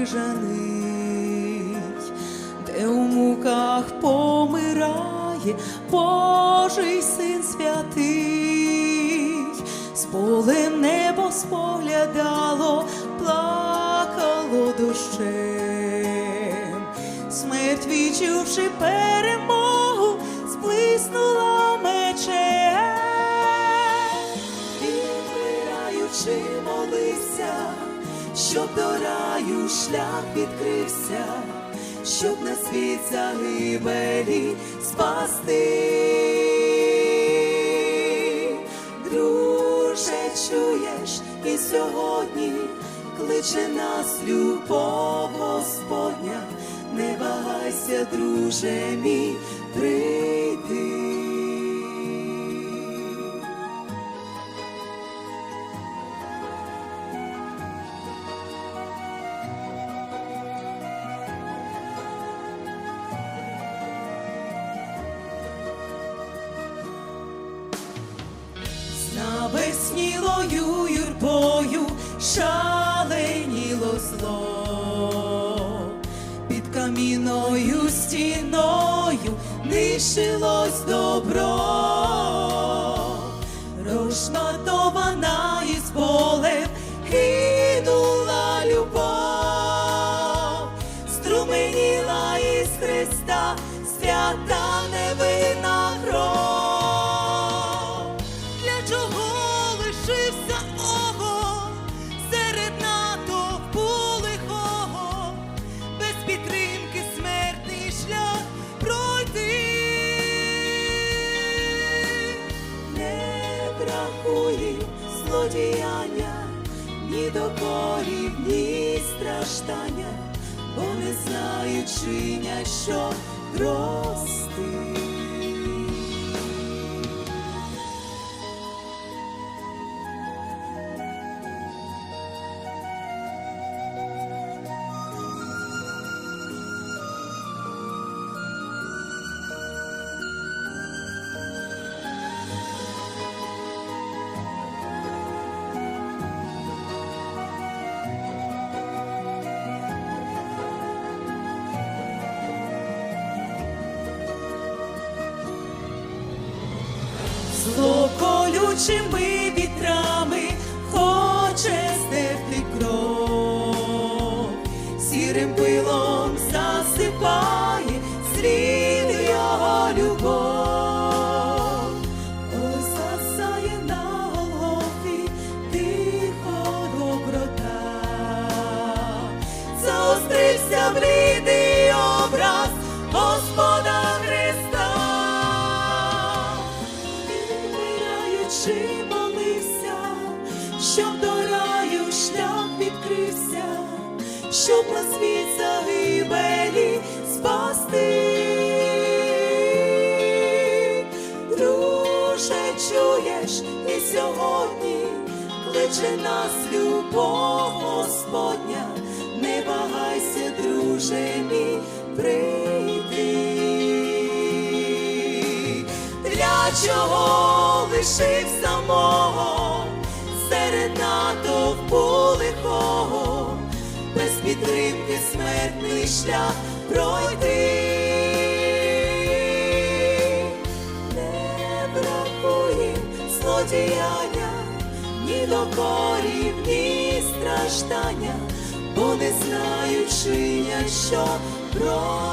крижаний, де у муках помирає Божий син святий, з полем небо споглядало, плакало душем, смерть відчувши перемогу, сплиснула мечем, і вмираючи молився щоб до раю шлях відкрився, щоб на світ загибелі спасти. Друже, чуєш, і сьогодні кличе нас любов Господня, не вагайся, друже мій, прийти. Знавеснілою юрбою шаленіло зло, під камінною стіною нишилось добро, розшматована із болем гинула любов, струменіла із Христа свята невинна злодіяння, ні докорів, ні страждання, бо не знають чиня, що прости. Злоколючими вітрами хоче стерти кров, сірим щоб до раю шлях відкрився, щоб на світ загибелі спасти. Друже, чуєш, і сьогодні кличе нас любов Господня, не вагайся, друже мій, прийти. Для чого лишив самого шлях пройти? Не бракує злодіяння, ні докорів, ні страждання, бо не знаючи, що про